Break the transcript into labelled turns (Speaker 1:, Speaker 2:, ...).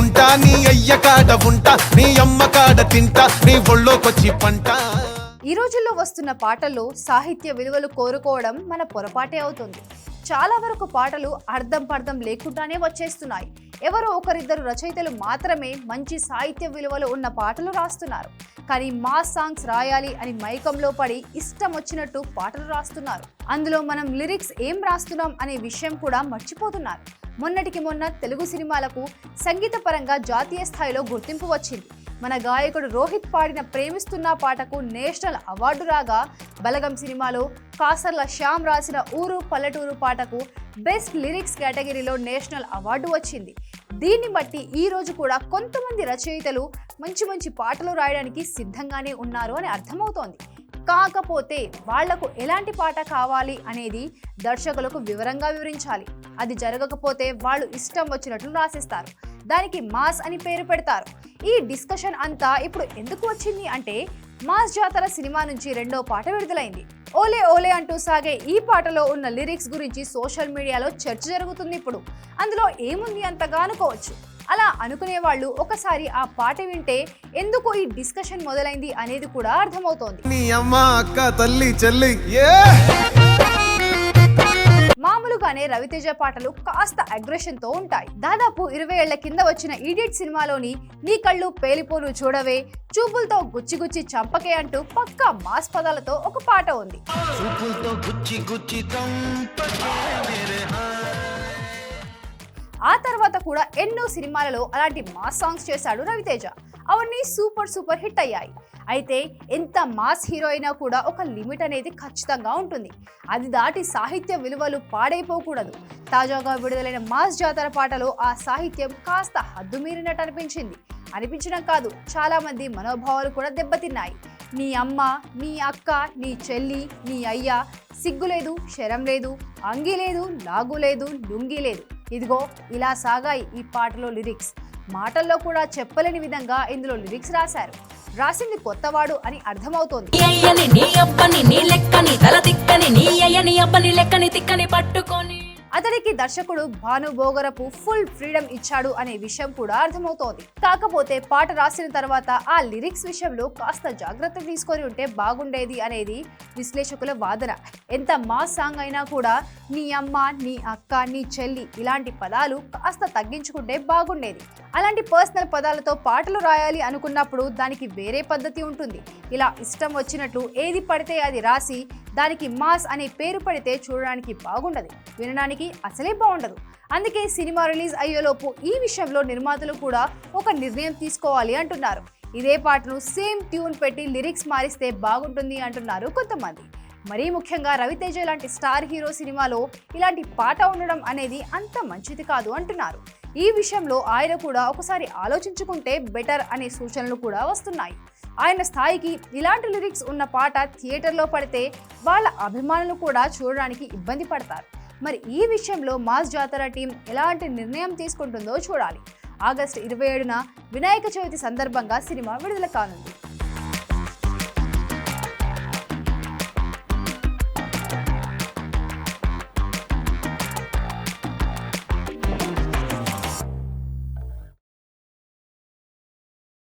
Speaker 1: ఉంటా నీ అయ్య కాడ ఉంటా నీ అమ్మ కాడ తింటా నీ ఒళ్ళోకొచ్చి పంట.
Speaker 2: ఈ రోజుల్లో వస్తున్న పాటల్లో సాహిత్య విలువలు కోరుకోవడం మన పొరపాటే అవుతుంది. చాలా వరకు పాటలు అర్థం పర్థం లేకుండానే వచ్చేస్తున్నాయి. ఎవరో ఒకరిద్దరు రచయితలు మాత్రమే మంచి సాహిత్య విలువలు ఉన్న పాటలు రాస్తున్నారు. కానీ మా సాంగ్స్ రాయాలి అని మైకంలో పడి ఇష్టం వచ్చినట్టు పాటలు రాస్తున్నారు. అందులో మనం లిరిక్స్ ఏం రాస్తున్నాం అనే విషయం కూడా మర్చిపోతున్నారు. మొన్నటికి మొన్న తెలుగు సినిమాలకు సంగీత పరంగా జాతీయ స్థాయిలో గుర్తింపు వచ్చింది. మన గాయకుడు రోహిత్ పాడిన ప్రేమిస్తున్న పాటకు నేషనల్ అవార్డు రాగా బలగం సినిమాలో కాసర్ల శ్యామ్ రాసిన ఊరు పల్లెటూరు పాటకు బెస్ట్ లిరిక్స్ కేటగిరీలో నేషనల్ అవార్డు వచ్చింది. దీన్ని బట్టి ఈ రోజు కూడా కొంతమంది రచయితలు మంచి మంచి పాటలు రాయడానికి సిద్ధంగానే ఉన్నారు అని అర్థమవుతోంది. కాకపోతే వాళ్ళకు ఎలాంటి పాట కావాలి అనేది దర్శకులకు వివరంగా వివరించాలి. అది జరగకపోతే వాళ్ళు ఇష్టం వచ్చినట్లు రాసిస్తారు. దానికి మాస్ అని పేరు పెడతారు. ఈ డిస్కషన్ అంతా ఇప్పుడు ఎందుకు వచ్చింది అంటే మాస్ జాతర సినిమా నుంచి రెండో పాట విడుదలైంది. ఓలే ఓలే అంటూ సాగే ఈ పాటలో ఉన్న లిరిక్స్ గురించి సోషల్ మీడియాలో చర్చ జరుగుతుంది ఇప్పుడు. అందులో ఏముంది అంతగా అనుకోవచ్చు అలా అనుకునే వాళ్ళు ఒకసారి ఆ పాట వింటే ఎందుకు ఈ డిస్కషన్ మొదలైంది అనేది కూడా అర్థమవుతోంది.
Speaker 1: నీ అమ్మ అక్క తల్లి చెల్లి ఏ?
Speaker 2: మామూలుగానే రవితేజ పాటలు కాస్త అగ్రెషన్తో ఉంటాయి. దాదాపు ఇరవై ఏళ్ళ కింద వచ్చిన ఈడియట్ సినిమాలోని నీ కళ్ళు పేలిపోను చూడవే చూపులతో గుచ్చి గుచ్చి చంపకే అంటూ పక్కా మాస్ పదాలతో ఒక పాట ఉంది. ఆ తర్వాత కూడా ఎన్నో సినిమాలలో అలాంటి మాస్ సాంగ్స్ చేశాడు రవితేజ. అవన్నీ సూపర్ సూపర్ హిట్ అయ్యాయి. అయితే ఎంత మాస్ హీరో అయినా కూడా ఒక లిమిట్ అనేది ఖచ్చితంగా ఉంటుంది. అది దాటి సాహిత్య విలువలు పాడైపోకూడదు. తాజాగా విడుదలైన మాస్ జాతర పాటలో ఆ సాహిత్యం కాస్త హద్దుమీరినట్టు అనిపించింది. అనిపించడం కాదు చాలామంది మనోభావాలు కూడా దెబ్బతిన్నాయి. నీ అమ్మ నీ అక్క నీ చెల్లి నీ అయ్య సిగ్గు లేదు శరం లేదు అంగి లేదు లాగు లేదు లుంగి లేదు. ఇదిగో ఇలా సాగాయి ఈ పాటలో లిరిక్స్. మాటల్లో కూడా చెప్పలేని విధంగా ఇందులో లిరిక్స్ రాశారు. రాసింది కొత్తవాడు అని అర్థమవుతోంది.
Speaker 3: నీ అయ్యని నీ అబ్బని నీ లెక్కని తల తిక్కని నీ అయ్యని అబ్బని లెక్కని తిక్కని పట్టుకొని
Speaker 2: అతడికి దర్శకుడు భాను బోగరపు ఫుల్ ఫ్రీడమ్ ఇచ్చాడు అనే విషయం కూడా అర్థమవుతోంది. కాకపోతే పాట రాసిన తర్వాత ఆ లిరిక్స్ విషయంలో కాస్త జాగ్రత్త తీసుకొని ఉంటే బాగుండేది అనేది విశ్లేషకుల వాదన. ఎంత మాస్ సాంగ్ అయినా కూడా నీ అమ్మ నీ అక్క నీ చెల్లి ఇలాంటి పదాలు కాస్త తగ్గించుకుంటే బాగుండేది. అలాంటి పర్సనల్ పదాలతో పాటలు రాయాలి అనుకున్నప్పుడు దానికి వేరే పద్ధతి ఉంటుంది. ఇలా ఇష్టం వచ్చినట్లు ఏది పడితే అది రాసి దానికి మాస్ అనే పేరు పడితే చూడడానికి బాగుండదు వినడానికి అసలే బాగుండదు. అందుకే సినిమా రిలీజ్ అయ్యేలోపు ఈ విషయంలో నిర్మాతలు కూడా ఒక నిర్ణయం తీసుకోవాలి అంటున్నారు. ఇదే పాటను సేమ్ ట్యూన్ పెట్టి లిరిక్స్ మారిస్తే బాగుంటుంది అంటున్నారు కొంతమంది. మరీ ముఖ్యంగా రవితేజ లాంటి స్టార్ హీరో సినిమాలో ఇలాంటి పాట ఉండడం అనేది అంత మంచిది కాదు అంటున్నారు. ఈ విషయంలో ఆయన కూడా ఒకసారి ఆలోచించుకుంటే బెటర్ అనే సూచనలు కూడా వస్తున్నాయి. ఆయన స్థాయికి ఇలాంటి లిరిక్స్ ఉన్న పాట థియేటర్లో పడితే వాళ్ళ అభిమానులు కూడా చూడడానికి ఇబ్బంది పడతారు. మరి ఈ విషయంలో మాస్ జాతర టీం ఎలాంటి నిర్ణయం తీసుకుంటుందో చూడాలి. ఆగస్టు ఇరవై ఏడున వినాయక చవితి సందర్భంగా సినిమా విడుదల కానుంది.